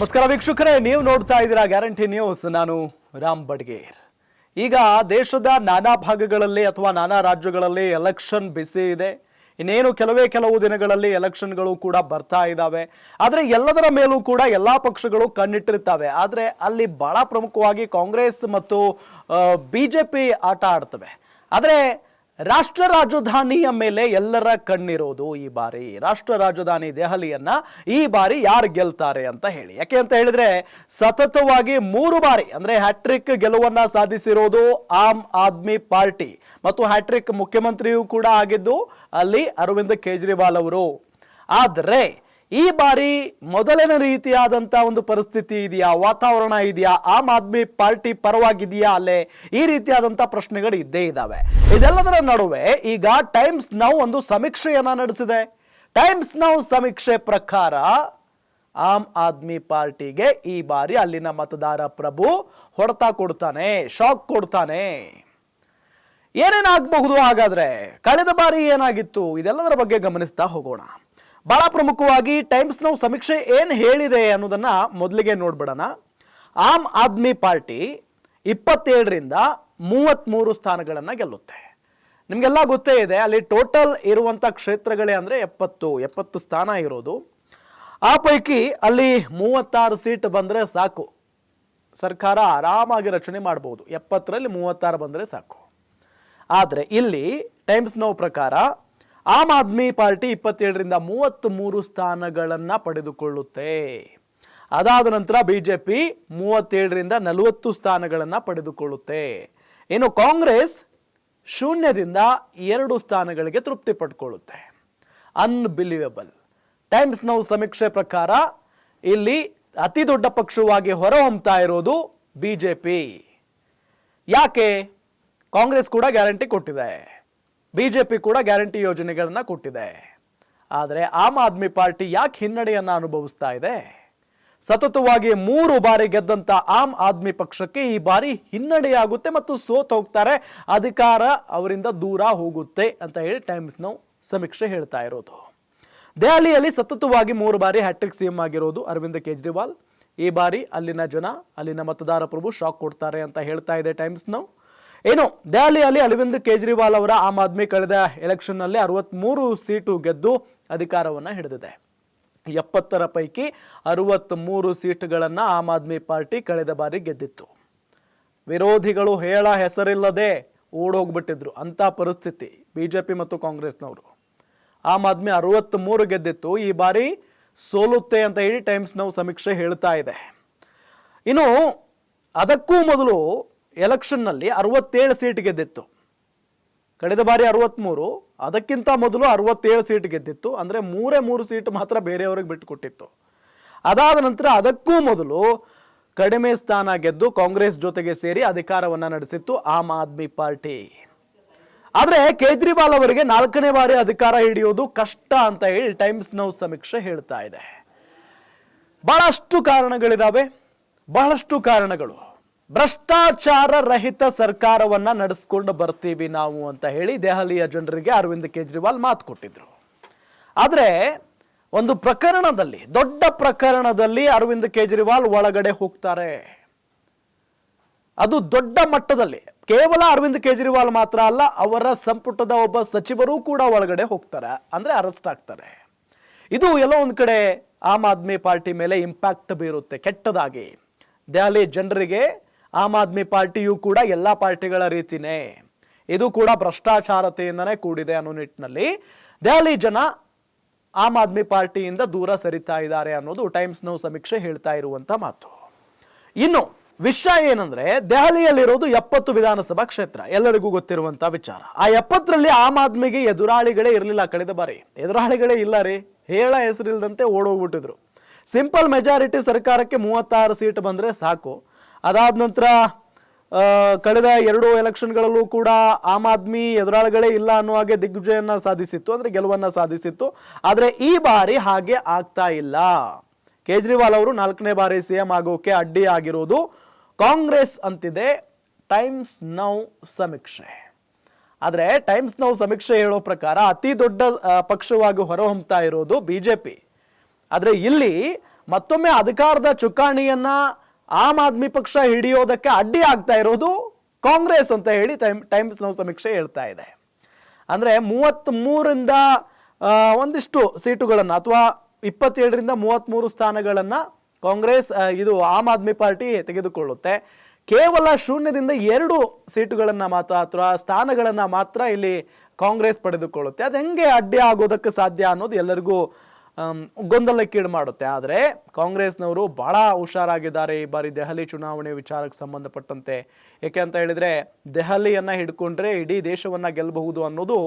ನಮಸ್ಕಾರ ವೀಕ್ಷಕರೇ, ನೀವು ನೋಡ್ತಾ ಇದ್ದೀರಾ ಗ್ಯಾರಂಟಿ ನ್ಯೂಸ್. ನಾನು ರಾಮ್ ಬಡ್ಗೇರ್. ಈಗ ದೇಶದ ನಾನಾ ಭಾಗಗಳಲ್ಲಿ ಅಥವಾ ನಾನಾ ರಾಜ್ಯಗಳಲ್ಲಿ ಎಲೆಕ್ಷನ್ ಬಿಸಿ ಇದೆ. ಇನ್ನೇನು ಕೆಲವೇ ಕೆಲವು ದಿನಗಳಲ್ಲಿ ಎಲೆಕ್ಷನ್ಗಳು ಕೂಡ ಬರ್ತಾ ಇದ್ದಾವೆ. ಆದರೆ ಎಲ್ಲದರ ಮೇಲೂ ಕೂಡ ಎಲ್ಲ ಪಕ್ಷಗಳು ಕಣ್ಣಿಟ್ಟಿರ್ತವೆ ಆದರೆ ಅಲ್ಲಿ ಬಹಳ ಪ್ರಮುಖವಾಗಿ ಕಾಂಗ್ರೆಸ್ ಮತ್ತು ಬಿ ಜೆ ಪಿ ಆಟ ಆಡ್ತವೆ. ಆದರೆ ರಾಷ್ಟ್ರ ರಾಜಧಾನಿಯ ಮೇಲೆ ಎಲ್ಲರ ಕಣ್ಣಿರೋದು ಈ ಬಾರಿ. ರಾಷ್ಟ್ರ ರಾಜಧಾನಿ ದೆಹಲಿಯನ್ನ ಈ ಬಾರಿ ಯಾರು ಗೆಲ್ತಾರೆ ಅಂತ ಹೇಳಿ. ಯಾಕೆ ಅಂತ ಹೇಳಿದ್ರೆ ಸತತವಾಗಿ ಮೂರು ಬಾರಿ ಅಂದ್ರೆ ಹ್ಯಾಟ್ರಿಕ್ ಗೆಲುವನ್ನ ಸಾಧಿಸಿರೋದು ಆಮ್ ಆದ್ಮಿ ಪಾರ್ಟಿ ಮತ್ತು ಹ್ಯಾಟ್ರಿಕ್ ಮುಖ್ಯಮಂತ್ರಿಯೂ ಕೂಡ ಆಗಿದ್ದು ಅಲ್ಲಿ ಅರವಿಂದ್ ಕೇಜ್ರಿವಾಲ್ ಅವರು. ಆದರೆ ಈ ಬಾರಿ ಮೊದಲನೇ ರೀತಿಯಾದಂಥ ಒಂದು ಪರಿಸ್ಥಿತಿ ಇದೆಯಾ? ವಾತಾವರಣ ಇದೆಯಾ? ಆಮ್ ಆದ್ಮಿ ಪಾರ್ಟಿ ಪರವಾಗಿದೆಯಾ ಅಲ್ಲೇ? ಈ ರೀತಿಯಾದಂಥ ಪ್ರಶ್ನೆಗಳು ಇದ್ದೇ ಇದ್ದಾವೆ ಇದೆಲ್ಲದರ ನಡುವೆ ಈಗ ಟೈಮ್ಸ್ ನಾವು ಒಂದು ಸಮೀಕ್ಷೆಯನ್ನು ನಡೆಸಿದೆ. ಟೈಮ್ಸ್ ನಾವು ಸಮೀಕ್ಷೆ ಪ್ರಕಾರ ಆಮ್ ಆದ್ಮಿ ಪಾರ್ಟಿಗೆ ಈ ಬಾರಿ ಅಲ್ಲಿನ ಮತದಾರ ಪ್ರಭು ಹೊಡೆತ ಕೊಡ್ತಾನೆ ಶಾಕ್ ಕೊಡ್ತಾನೆ. ಏನೇನಾಗಬಹುದು ಹಾಗಾದ್ರೆ? ಕಳೆದ ಬಾರಿ ಏನಾಗಿತ್ತು? ಇದೆಲ್ಲದರ ಬಗ್ಗೆ ಗಮನಿಸ್ತಾ ಹೋಗೋಣ. ಬಹಳ ಪ್ರಮುಖವಾಗಿ ಟೈಮ್ಸ್ ನಾವು ಸಮೀಕ್ಷೆ ಏನು ಹೇಳಿದೆ ಅನ್ನೋದನ್ನ ಮೊದಲಿಗೆ ನೋಡ್ಬಿಡೋಣ. ಆಮ್ ಆದ್ಮಿ ಪಾರ್ಟಿ ಇಪ್ಪತ್ತೇಳರಿಂದ ಮೂವತ್ತ್ಮೂರು ಸ್ಥಾನಗಳನ್ನು ಗೆಲ್ಲುತ್ತೆ. ನಿಮಗೆಲ್ಲ ಗೊತ್ತೇ ಇದೆ, ಅಲ್ಲಿ ಟೋಟಲ್ ಇರುವಂಥ ಕ್ಷೇತ್ರಗಳೇ ಅಂದರೆ ಎಪ್ಪತ್ತು ಎಪ್ಪತ್ತು ಸ್ಥಾನ ಇರೋದು. ಆ ಪೈಕಿ ಅಲ್ಲಿ ಮೂವತ್ತಾರು ಸೀಟ್ ಬಂದರೆ ಸಾಕು. ಸರ್ಕಾರ ಆರಾಮಾಗಿ ರಚನೆ ಮಾಡ್ಬೋದು. ಎಪ್ಪತ್ತರಲ್ಲಿ ಮೂವತ್ತಾರು ಬಂದರೆ ಸಾಕು. ಆದರೆ ಇಲ್ಲಿ ಟೈಮ್ಸ್ ಪ್ರಕಾರ ಆಮ್ ಆದ್ಮಿ ಪಾರ್ಟಿ ಇಪ್ಪತ್ತೇಳರಿಂದ ಮೂವತ್ತ್ ಮೂರು ಸ್ಥಾನಗಳನ್ನು ಪಡೆದುಕೊಳ್ಳುತ್ತೆ. ಅದಾದ ನಂತರ ಬಿ ಜೆ ಪಿ ಮೂವತ್ತೇಳರಿಂದ ನಲವತ್ತು ಸ್ಥಾನಗಳನ್ನು ಪಡೆದುಕೊಳ್ಳುತ್ತೆ. ಇನ್ನು ಕಾಂಗ್ರೆಸ್ ಶೂನ್ಯದಿಂದ ಎರಡು ಸ್ಥಾನಗಳಿಗೆ ತೃಪ್ತಿ ಪಡ್ಕೊಳ್ಳುತ್ತೆ. ಅನ್ಬಿಲಿವೇಬಲ್ ಟೈಮ್ಸ್ ನೌ ಸಮೀಕ್ಷೆ ಪ್ರಕಾರ ಇಲ್ಲಿ ಅತಿ ದೊಡ್ಡ ಪಕ್ಷವಾಗಿ ಹೊರಹೊಮ್ತಾ ಇರೋದು ಬಿ ಜೆ ಪಿ ಯಾಕೆ? ಕಾಂಗ್ರೆಸ್ ಕೂಡ ಗ್ಯಾರಂಟಿ ಕೊಟ್ಟಿದೆ. ಬಿಜೆಪಿ ಕೂಡ ಗ್ಯಾರಂಟಿ ಯೋಜನೆಗಳನ್ನು ಕೊಟ್ಟಿದೆ. ಆದರೆ ಆಮ್ ಆದ್ಮಿ ಪಾರ್ಟಿ ಯಾಕೆ ಹಿನ್ನಡೆಯನ್ನು ಅನುಭವಿಸ್ತಾ ಇದೆ? ಸತತವಾಗಿ ಮೂರು ಬಾರಿ ಗೆದ್ದಂಥ ಆಮ್ ಆದ್ಮಿ ಪಕ್ಷಕ್ಕೆ ಈ ಬಾರಿ ಹಿನ್ನಡೆಯಾಗುತ್ತೆ ಮತ್ತು ಸೋತ್ ಹೋಗ್ತಾರೆ. ಅಧಿಕಾರ ಅವರಿಂದ ದೂರ ಹೋಗುತ್ತೆ ಅಂತ ಹೇಳಿ ಟೈಮ್ಸ್ ಸಮೀಕ್ಷೆ ಹೇಳ್ತಾ ಇರೋದು. ದೆಹಲಿಯಲ್ಲಿ ಸತತವಾಗಿ ಮೂರು ಬಾರಿ ಹ್ಯಾಟ್ರಿಕ್ ಸಿಎಂ ಆಗಿರೋದು ಅರವಿಂದ್ ಕೇಜ್ರಿವಾಲ್. ಈ ಬಾರಿ ಅಲ್ಲಿನ ಜನ, ಅಲ್ಲಿನ ಮತದಾರ ಪ್ರಭು ಶಾಕ್ ಕೊಡ್ತಾರೆ ಅಂತ ಹೇಳ್ತಾ ಇದೆ ಟೈಮ್ಸ್ ನಾವು ಏನು, ದೆಹಲಿಯಲ್ಲಿ ಅರವಿಂದ್ ಕೇಜ್ರಿವಾಲ್ ಅವರ ಆಮ್ ಆದ್ಮಿ ಕಳೆದ ಎಲೆಕ್ಷನ್ನಲ್ಲಿ ಅರವತ್ತ್ಮೂರು ಸೀಟು ಗೆದ್ದು ಅಧಿಕಾರವನ್ನು ಹಿಡಿದಿದೆ. ಎಪ್ಪತ್ತರ ಪೈಕಿ ಅರವತ್ತ್ಮೂರು ಸೀಟುಗಳನ್ನು ಆಮ್ ಆದ್ಮಿ ಪಾರ್ಟಿ ಕಳೆದ ಬಾರಿ ಗೆದ್ದಿತ್ತು. ವಿರೋಧಿಗಳು ಹೇಳ ಹೆಸರಿಲ್ಲದೆ ಓಡೋಗ್ಬಿಟ್ಟಿದ್ರು ಅಂತ ಪರಿಸ್ಥಿತಿ ಬಿಜೆಪಿ ಮತ್ತು ಕಾಂಗ್ರೆಸ್ನವರು. ಆಮ್ ಆದ್ಮಿ ಅರವತ್ತ್ಮೂರು ಗೆದ್ದಿತ್ತು. ಈ ಬಾರಿ ಸೋಲುತ್ತೆ ಅಂತ ಹೇಳಿ ಟೈಮ್ಸ್ ನಾವು ಸಮೀಕ್ಷೆ ಹೇಳ್ತಾ ಇದೆ. ಇನ್ನು ಅದಕ್ಕೂ ಮೊದಲು ಎಲೆಕ್ಷನ್ನಲ್ಲಿ ಅರವತ್ತೇಳು ಸೀಟ್ ಗೆದ್ದಿತ್ತು. ಕಳೆದ ಬಾರಿ ಅರವತ್ತ್ಮೂರು ಅದಕ್ಕಿಂತ ಮೊದಲು ಅರವತ್ತೇಳು ಸೀಟ್ ಗೆದ್ದಿತ್ತು. ಅಂದರೆ ಮೂರೇ ಮೂರು ಸೀಟ್ ಮಾತ್ರ ಬೇರೆಯವ್ರಿಗೆ ಬಿಟ್ಟುಕೊಟ್ಟಿತ್ತು ಅದಾದ ನಂತರ ಅದಕ್ಕೂ ಮೊದಲು ಕಡಿಮೆ ಸ್ಥಾನ ಗೆದ್ದು ಕಾಂಗ್ರೆಸ್ ಜೊತೆಗೆ ಸೇರಿ ಅಧಿಕಾರವನ್ನು ನಡೆಸಿತ್ತು ಆಮ್ ಆದ್ಮಿ ಪಾರ್ಟಿ. ಆದರೆ ಕೇಜ್ರಿವಾಲ್ ಅವರಿಗೆ ನಾಲ್ಕನೇ ಬಾರಿ ಅಧಿಕಾರ ಹಿಡಿಯೋದು ಕಷ್ಟ ಅಂತ ಹೇಳಿ ಟೈಮ್ಸ್ ನೌ ಸಮೀಕ್ಷೆ ಹೇಳ್ತಾ ಇದೆ. ಬಹಳಷ್ಟು ಕಾರಣಗಳಿದಾವೆ, ಬಹಳಷ್ಟು ಕಾರಣಗಳು. ಭ್ರಷ್ಟಾಚಾರ ರಹಿತ ಸರ್ಕಾರವನ್ನ ನಡೆಸ್ಕೊಂಡು ಬರ್ತೀವಿ ನಾವು ಅಂತ ಹೇಳಿ ದೆಹಲಿಯ ಜನರಿಗೆ ಅರವಿಂದ್ ಕೇಜ್ರಿವಾಲ್ ಮಾತು ಕೊಟ್ಟಿದ್ರು. ಆದರೆ ಒಂದು ಪ್ರಕರಣದಲ್ಲಿ, ದೊಡ್ಡ ಪ್ರಕರಣದಲ್ಲಿ ಅರವಿಂದ್ ಕೇಜ್ರಿವಾಲ್ ಒಳಗಡೆ ಹೋಗ್ತಾರೆ. ಅದು ದೊಡ್ಡ ಮಟ್ಟದಲ್ಲಿ, ಕೇವಲ ಅರವಿಂದ್ ಕೇಜ್ರಿವಾಲ್ ಮಾತ್ರ ಅಲ್ಲ, ಅವರ ಸಂಪುಟದ ಒಬ್ಬ ಸಚಿವರು ಕೂಡ ಒಳಗಡೆ ಹೋಗ್ತಾರೆ, ಅಂದ್ರೆ ಅರೆಸ್ಟ್ ಆಗ್ತಾರೆ. ಇದು ಎಲ್ಲ ಒಂದು ಕಡೆ ಆಮ್ ಆದ್ಮಿ ಪಾರ್ಟಿ ಮೇಲೆ ಇಂಪ್ಯಾಕ್ಟ್ ಬೀರುತ್ತೆ ಕೆಟ್ಟದಾಗಿ. ದೆಹಲಿ ಜನರಿಗೆ ಆಮ್ ಆದ್ಮಿ ಪಾರ್ಟಿಯು ಕೂಡ ಎಲ್ಲ ಪಾರ್ಟಿಗಳ ರೀತಿನೇ. ಇದು ಕೂಡ ಭ್ರಷ್ಟಾಚಾರತೆಯಿಂದನೇ ಕೂಡಿದೆ ಅನ್ನೋ ನಿಟ್ಟಿನಲ್ಲಿ. ದೆಹಲಿ ಜನ ಆಮ್ ಆದ್ಮಿ ಪಾರ್ಟಿಯಿಂದ ದೂರ ಸರಿತಾ ಇದ್ದಾರೆ ಅನ್ನೋದು ಟೈಮ್ಸ್ ನೌ ಸಮೀಕ್ಷೆ ಹೇಳ್ತಾ ಇರುವಂತ ಮಾತು. ಇನ್ನು ವಿಷಯ ಏನಂದ್ರೆ, ದೆಹಲಿಯಲ್ಲಿರೋದು ಎಪ್ಪತ್ತು ವಿಧಾನಸಭಾ ಕ್ಷೇತ್ರ. ಎಲ್ಲರಿಗೂ ಗೊತ್ತಿರುವಂತ ವಿಚಾರ. ಆ ಎಪ್ಪತ್ತರಲ್ಲಿ ಆಮ್ ಆದ್ಮಿಗೆ ಎದುರಾಳಿಗಳೇ ಇರಲಿಲ್ಲ ಕಳೆದ ಬಾರಿ. ಎದುರಾಳಿಗಳೇ ಇಲ್ಲ ರೀ. ಹೇಳ ಹೆಸರಿಲ್ದಂತೆ ಓಡೋಗ್ಬಿಟ್ಟಿದ್ರು. ಸಿಂಪಲ್ ಮೆಜಾರಿಟಿ ಸರ್ಕಾರಕ್ಕೆ ಮೂವತ್ತಾರು ಸೀಟ್ ಬಂದ್ರೆ ಸಾಕು. ಅದಾದ ನಂತರ ಕಳೆದ ಎರಡು ಎಲೆಕ್ಷನ್ಗಳಲ್ಲೂ ಕೂಡ ಆಮ್ ಆದ್ಮಿ ಎದುರಾಳಿಗಳೇ ಇಲ್ಲ ಅನ್ನೋ ಹಾಗೆ ದಿಗ್ವಿಜಯನ್ನ ಸಾಧಿಸಿತ್ತು, ಅಂದ್ರೆ ಗೆಲುವನ್ನು ಸಾಧಿಸಿತ್ತು. ಆದರೆ ಈ ಬಾರಿ ಹಾಗೆ ಆಗ್ತಾ ಇಲ್ಲ. ಕೇಜ್ರಿವಾಲ್ ಅವರು ನಾಲ್ಕನೇ ಬಾರಿ ಸಿಎಂ ಆಗೋಕೆ ಅಡ್ಡಿ ಆಗಿರೋದು ಕಾಂಗ್ರೆಸ್ ಅಂತಿದೆ, ಟೈಮ್ಸ್ ನೌ ಸಮೀಕ್ಷೆ. ಆದರೆ ಟೈಮ್ಸ್ ನೌ ಸಮೀಕ್ಷೆ ಹೇಳೋ ಪ್ರಕಾರ ಅತಿ ದೊಡ್ಡ ಪಕ್ಷವಾಗಿ ಹೊರಹೊಮ್ತಾ ಇರೋದು ಬಿಜೆಪಿ. ಆದರೆ ಇಲ್ಲಿ ಮತ್ತೊಮ್ಮೆ ಅಧಿಕಾರದ ಚುಕ್ಕಾಣಿಯನ್ನ ಆಮ್ ಆದ್ಮಿ ಪಕ್ಷ ಹಿಡಿಯೋದಕ್ಕೆ ಅಡ್ಡಿ ಆಗ್ತಾ ಇರೋದು ಕಾಂಗ್ರೆಸ್ ಅಂತ ಹೇಳಿ ಟೈಮ್ ಟೈಮ್ಸ್ ನೌ ಸಮೀಕ್ಷೆ ಹೇಳ್ತಾ ಇದೆ. ಅಂದರೆ ಮೂವತ್ತ್ಮೂರಿಂದ ಮೂರಿಂದ ಒಂದಿಷ್ಟು ಸೀಟುಗಳನ್ನು ಅಥವಾ ಇಪ್ಪತ್ತೇಳರಿಂದ ಮೂವತ್ತ್ಮೂರು ಸ್ಥಾನಗಳನ್ನು ಕಾಂಗ್ರೆಸ್ ಇದು ಆಮ್ ಆದ್ಮಿ ಪಾರ್ಟಿ ತೆಗೆದುಕೊಳ್ಳುತ್ತೆ. ಕೇವಲ ಶೂನ್ಯದಿಂದ ಎರಡು ಸೀಟುಗಳನ್ನು ಮಾತ್ರ, ಅಥವಾ ಸ್ಥಾನಗಳನ್ನು ಮಾತ್ರ ಇಲ್ಲಿ ಕಾಂಗ್ರೆಸ್ ಪಡೆದುಕೊಳ್ಳುತ್ತೆ. ಅದು ಹೆಂಗೆ ಅಡ್ಡಿ ಆಗೋದಕ್ಕೆ ಸಾಧ್ಯ ಅನ್ನೋದು ಎಲ್ಲರಿಗೂ ಗೊಂದಲಕ್ಕೀಡು ಮಾಡುತ್ತೆ. ಆದರೆ ಕಾಂಗ್ರೆಸ್ನವರು ಭಾಳ ಹುಷಾರಾಗಿದ್ದಾರೆ ಈ ಬಾರಿ ದೆಹಲಿ ಚುನಾವಣೆ ವಿಚಾರಕ್ಕೆ ಸಂಬಂಧಪಟ್ಟಂತೆ. ಏಕೆ ಅಂತ ಹೇಳಿದರೆ, ದೆಹಲಿಯನ್ನು ಹಿಡ್ಕೊಂಡ್ರೆ ಇಡೀ ದೇಶವನ್ನು ಗೆಲ್ಲಬಹುದು ಅನ್ನೋದು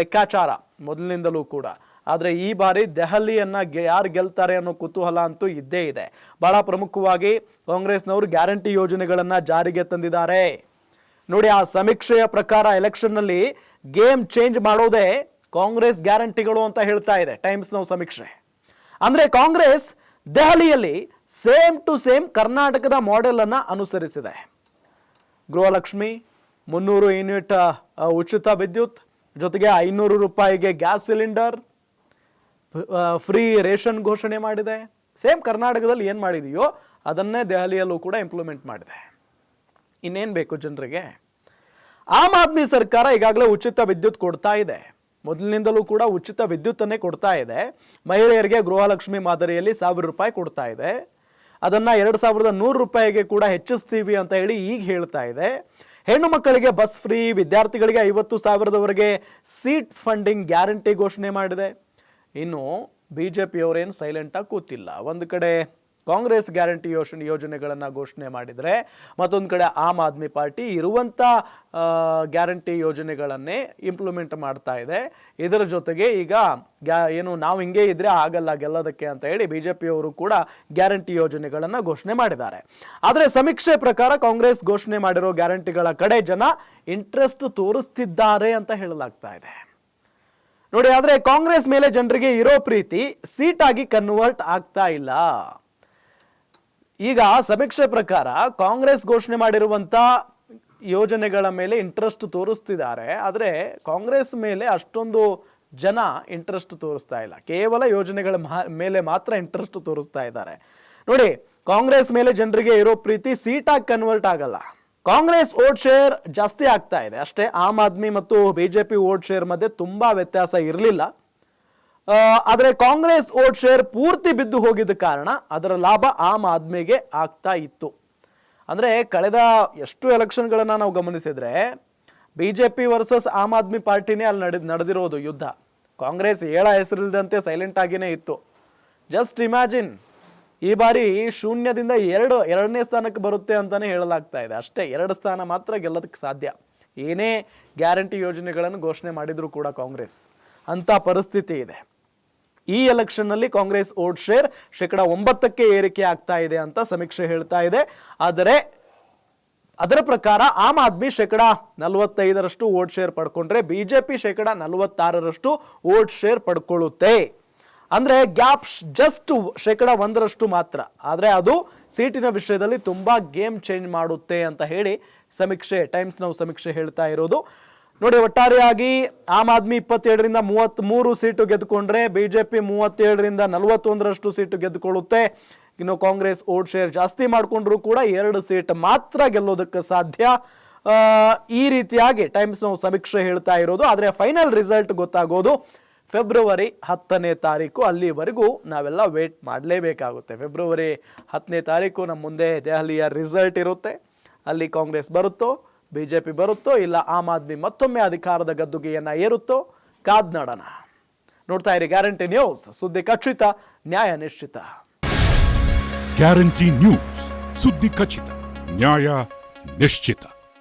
ಲೆಕ್ಕಾಚಾರ ಮೊದಲಿನಿಂದಲೂ ಕೂಡ. ಆದರೆ ಈ ಬಾರಿ ದೆಹಲಿಯನ್ನು ಗೆ, ಯಾರು ಗೆಲ್ತಾರೆ ಅನ್ನೋ ಕುತೂಹಲ ಅಂತೂ ಇದ್ದೇ ಇದೆ. ಭಾಳ ಪ್ರಮುಖವಾಗಿ ಕಾಂಗ್ರೆಸ್ನವರು ಗ್ಯಾರಂಟಿ ಯೋಜನೆಗಳನ್ನು ಜಾರಿಗೆ ತಂದಿದ್ದಾರೆ. ನೋಡಿ, ಆ ಸಮೀಕ್ಷೆಯ ಪ್ರಕಾರ ಎಲೆಕ್ಷನ್ನಲ್ಲಿ ಗೇಮ್ ಚೇಂಜ್ ಮಾಡೋದೇ ಕಾಂಗ್ರೆಸ್ ಗ್ಯಾರಂಟಿಗಳು ಅಂತ ಹೇಳ್ತಾ ಇದೆ ಟೈಮ್ಸ್ ನೌ ಸಮೀಕ್ಷೆ. ಅಂದರೆ ಕಾಂಗ್ರೆಸ್ ದೆಹಲಿಯಲ್ಲಿ ಸೇಮ್ ಟು ಸೇಮ್ ಕರ್ನಾಟಕದ ಮಾಡೆಲ್ ಅನ್ನ ಅನುಸರಿಸಿದೆ. ಗೃಹಲಕ್ಷ್ಮಿ, ಮುನ್ನೂರು ಯೂನಿಟ್ ಉಚಿತ ವಿದ್ಯುತ್, ಜೊತೆಗೆ ಐನೂರು ರೂಪಾಯಿಗೆ ಗ್ಯಾಸ್ ಸಿಲಿಂಡರ್ ಫ್ರೀ ರೇಷನ್ ಘೋಷಣೆ ಮಾಡಿದೆ. ಸೇಮ್ ಕರ್ನಾಟಕದಲ್ಲಿ ಏನು ಮಾಡಿದೆಯೋ ಅದನ್ನೇ ದೆಹಲಿಯಲ್ಲೂ ಕೂಡ ಇಂಪ್ಲಿಮೆಂಟ್ ಮಾಡಿದೆ. ಇನ್ನೇನು ಬೇಕು ಜನರಿಗೆ? ಆಮ್ ಆದ್ಮಿ ಸರ್ಕಾರ ಈಗಾಗಲೇ ಉಚಿತ ವಿದ್ಯುತ್ ಕೊಡ್ತಾ ಇದೆ. ಮೊದಲಿನಿಂದಲೂ ಕೂಡ ಉಚಿತ ವಿದ್ಯುತ್ತನ್ನೇ ಕೊಡ್ತಾ ಇದೆ. ಮಹಿಳೆಯರಿಗೆ ಗೃಹಲಕ್ಷ್ಮಿ ಮಾದರಿಯಲ್ಲಿ ಸಾವಿರ ರೂಪಾಯಿ ಕೊಡ್ತಾ ಇದೆ. ಅದನ್ನು ಎರಡು ಸಾವಿರದ ನೂರು ರೂಪಾಯಿಗೆ ಕೂಡ ಹೆಚ್ಚಿಸ್ತೀವಿ ಅಂತ ಹೇಳಿ ಈಗ ಹೇಳ್ತಾ ಇದೆ. ಹೆಣ್ಣು ಮಕ್ಕಳಿಗೆ ಬಸ್ ಫ್ರೀ, ವಿದ್ಯಾರ್ಥಿಗಳಿಗೆ ಐವತ್ತು ಸಾವಿರದವರೆಗೆ ಸೀಟ್ ಫಂಡಿಂಗ್ ಗ್ಯಾರಂಟಿ ಘೋಷಣೆ ಮಾಡಿದೆ. ಇನ್ನು ಬಿ ಜೆ ಪಿಯವರೇನು ಸೈಲೆಂಟಾಗಿ ಕೂತಿಲ್ಲ. ಒಂದು ಕಡೆ ಕಾಂಗ್ರೆಸ್ ಗ್ಯಾರಂಟಿ ಯೋಜನೆ ಯೋಜನೆಗಳನ್ನು ಘೋಷಣೆ ಮಾಡಿದರೆ ಮತ್ತೊಂದು ಕಡೆ ಆಮ್ ಆದ್ಮಿ ಪಾರ್ಟಿ ಇರುವಂಥ ಗ್ಯಾರಂಟಿ ಯೋಜನೆಗಳನ್ನೇ ಇಂಪ್ಲಿಮೆಂಟ್ ಮಾಡ್ತಾ ಇದೆ. ಇದರ ಜೊತೆಗೆ ಈಗ ಗ್ಯಾ, ಏನು ನಾವು ಹಿಂಗೆ ಇದ್ರೆ ಆಗಲ್ಲ ಗೆಲ್ಲೋದಕ್ಕೆ ಅಂತ ಹೇಳಿ ಬಿ ಜೆ ಪಿಯವರು ಕೂಡ ಗ್ಯಾರಂಟಿ ಯೋಜನೆಗಳನ್ನು ಘೋಷಣೆ ಮಾಡಿದ್ದಾರೆ. ಆದರೆ ಸಮೀಕ್ಷೆ ಪ್ರಕಾರ ಕಾಂಗ್ರೆಸ್ ಘೋಷಣೆ ಮಾಡಿರೋ ಗ್ಯಾರಂಟಿಗಳ ಕಡೆ ಜನ ಇಂಟ್ರೆಸ್ಟ್ ತೋರಿಸ್ತಿದ್ದಾರೆ ಅಂತ ಹೇಳಲಾಗ್ತಾ ಇದೆ. ನೋಡಿ, ಆದರೆ ಕಾಂಗ್ರೆಸ್ ಮೇಲೆ ಜನರಿಗೆ ಇರೋ ಪ್ರೀತಿ, ಸೀಟಾಗಿ ಕನ್ವರ್ಟ್ ಆಗ್ತಾ ಇಲ್ಲ. ಈಗ ಸಮೀಕ್ಷೆ ಪ್ರಕಾರ ಕಾಂಗ್ರೆಸ್ ಘೋಷಣೆ ಮಾಡಿರುವಂಥ ಯೋಜನೆಗಳ ಮೇಲೆ ಇಂಟ್ರೆಸ್ಟ್ ತೋರಿಸ್ತಿದ್ದಾರೆ. ಆದರೆ ಕಾಂಗ್ರೆಸ್ ಮೇಲೆ ಅಷ್ಟೊಂದು ಜನ ಇಂಟ್ರೆಸ್ಟ್ ತೋರಿಸ್ತಾ ಇಲ್ಲ. ಕೇವಲ ಯೋಜನೆಗಳ ಮೇಲೆ ಮಾತ್ರ ಇಂಟ್ರೆಸ್ಟ್ ತೋರಿಸ್ತಾ ಇದ್ದಾರೆ. ನೋಡಿ, ಕಾಂಗ್ರೆಸ್ ಮೇಲೆ ಜನರಿಗೆ ಇರೋ ಪ್ರೀತಿ ಸೀಟಾಗಿ ಕನ್ವರ್ಟ್ ಆಗಲ್ಲ. ಕಾಂಗ್ರೆಸ್ ವೋಟ್ ಶೇರ್ ಜಾಸ್ತಿ ಆಗ್ತಾ ಇದೆ. ಅಷ್ಟೇ ಆಮ್ ಆದ್ಮಿ ಮತ್ತು ಬಿಜೆಪಿ ವೋಟ್ ಶೇರ್ ಮಧ್ಯೆ ತುಂಬಾ ವ್ಯತ್ಯಾಸ ಇರಲಿಲ್ಲ. ಆದರೆ ಕಾಂಗ್ರೆಸ್ ವೋಟ್ ಶೇರ್ ಪೂರ್ತಿ ಬಿದ್ದು ಹೋಗಿದ್ದ ಕಾರಣ ಅದರ ಲಾಭ ಆಮ್ ಆದ್ಮಿಗೆ ಆಗ್ತಾ ಇತ್ತು. ಅಂದರೆ ಕಳೆದ ಎಷ್ಟು ಎಲೆಕ್ಷನ್ಗಳನ್ನು ನಾವು ಗಮನಿಸಿದ್ರೆ B J P versus Aam Aadmi ಪಾರ್ಟಿನೇ ಅಲ್ಲಿ ನಡೆದ್, ನಡೆದಿರೋದು ಯುದ್ಧ. ಕಾಂಗ್ರೆಸ್ ಏಳ ಹೆಸರಿಲ್ದಂತೆ ಸೈಲೆಂಟ್ ಆಗಿನೇ ಇತ್ತು. ಜಸ್ಟ್ ಇಮ್ಯಾಜಿನ್ ಈ ಬಾರಿ ಶೂನ್ಯದಿಂದ ಎರಡು, ಎರಡನೇ ಸ್ಥಾನಕ್ಕೆ ಬರುತ್ತೆ ಅಂತಲೇ ಹೇಳಲಾಗ್ತಾ ಇದೆ. ಅಷ್ಟೇ, ಎರಡು ಸ್ಥಾನ ಮಾತ್ರ ಗೆಲ್ಲೋದಕ್ಕೆ ಸಾಧ್ಯ. ಏನೇ ಗ್ಯಾರಂಟಿ ಯೋಜನೆಗಳನ್ನು ಘೋಷಣೆ ಮಾಡಿದರೂ ಕೂಡ ಕಾಂಗ್ರೆಸ್. ಅಂತ ಪರಿಸ್ಥಿತಿ ಇದೆ. ಈ ಎಲೆಕ್ಷನ್ನಲ್ಲಿ ಕಾಂಗ್ರೆಸ್ ವೋಟ್ ಶೇರ್ ಶೇಕಡ ಒಂಬತ್ತಕ್ಕೆ ಏರಿಕೆ ಆಗ್ತಾ ಇದೆ ಅಂತ ಸಮೀಕ್ಷೆ ಹೇಳ್ತಾ ಇದೆ. ಆದರೆ ಅದರ ಪ್ರಕಾರ ಆಮ್ ಆದ್ಮಿ ಶೇಕಡ ನಲವತ್ತೈದರಷ್ಟು ವೋಟ್ ಶೇರ್ ಪಡ್ಕೊಂಡ್ರೆ ಬಿಜೆಪಿ ಶೇಕಡ ನಲವತ್ತಾರರಷ್ಟು ವೋಟ್ ಶೇರ್ ಪಡ್ಕೊಳ್ಳುತ್ತೆ. ಅಂದ್ರೆ ಗ್ಯಾಪ್ ಜಸ್ಟ್ ಶೇಕಡ ಒಂದರಷ್ಟು ಮಾತ್ರ. ಆದರೆ ಅದು ಸೀಟಿನ ವಿಷಯದಲ್ಲಿ ತುಂಬಾ ಗೇಮ್ ಚೇಂಜ್ ಮಾಡುತ್ತೆ ಅಂತ ಹೇಳಿ ಸಮೀಕ್ಷೆ ಟೈಮ್ಸ್ ನಾವು ಸಮೀಕ್ಷೆ ಹೇಳ್ತಾ ಇರೋದು. ನೋಡಿ, ಒಟ್ಟಾರೆಯಾಗಿ ಆಮ್ ಆದ್ಮಿ ಇಪ್ಪತ್ತೇಳರಿಂದ ಮೂವತ್ತ್ ಮೂರು ಸೀಟು ಗೆದ್ದುಕೊಂಡ್ರೆ ಬಿಜೆಪಿ ಮೂವತ್ತೇಳರಿಂದ ನಲವತ್ತೊಂದರಷ್ಟು ಸೀಟು ಗೆದ್ದುಕೊಳ್ಳುತ್ತೆ. ಇನ್ನು ಕಾಂಗ್ರೆಸ್ ಓಟ್ ಶೇರ್ ಜಾಸ್ತಿ ಮಾಡಿಕೊಂಡ್ರು ಕೂಡ ಎರಡು ಸೀಟ್ ಮಾತ್ರ ಗೆಲ್ಲೋದಕ್ಕೆ ಸಾಧ್ಯ. ಈ ರೀತಿಯಾಗಿ ಟೈಮ್ಸ್ ನಾವು ಸಮೀಕ್ಷೆ ಹೇಳ್ತಾ ಇರೋದು. ಆದರೆ ಫೈನಲ್ ರಿಸಲ್ಟ್ ಗೊತ್ತಾಗೋದು ಫೆಬ್ರವರಿ ಹತ್ತನೇ ತಾರೀಕು. ಅಲ್ಲಿವರೆಗೂ ನಾವೆಲ್ಲ ವೇಟ್ ಮಾಡಲೇಬೇಕಾಗುತ್ತೆ. ಫೆಬ್ರವರಿ ಹತ್ತನೇ ತಾರೀಕು ನಮ್ಮ ಮುಂದೆ ದೆಹಲಿಯ ರಿಸಲ್ಟ್ ಇರುತ್ತೆ. ಅಲ್ಲಿ ಕಾಂಗ್ರೆಸ್ ಬರುತ್ತೋ ಬಿ ಜೆ ಪಿ ಬರುತ್ತೋ ಇಲ್ಲ ಆಮ್ ಆದ್ಮಿ ಮತ್ತೊಮ್ಮೆ ಅಧಿಕಾರದ ಗದ್ದುಗೆಯನ್ನು ಏರುತ್ತೋ ಕಾದ್ನಾಡನ ನೋಡ್ತಾ ಇರಿ ಗ್ಯಾರಂಟಿ ನ್ಯೂಸ್. ಸುದ್ದಿ ಖಚಿತ, ನ್ಯಾಯ ನಿಶ್ಚಿತ. ಗ್ಯಾರಂಟಿ ನ್ಯೂಸ್, ಸುದ್ದಿ ಖಚಿತ, ನ್ಯಾಯ ನಿಶ್ಚಿತ.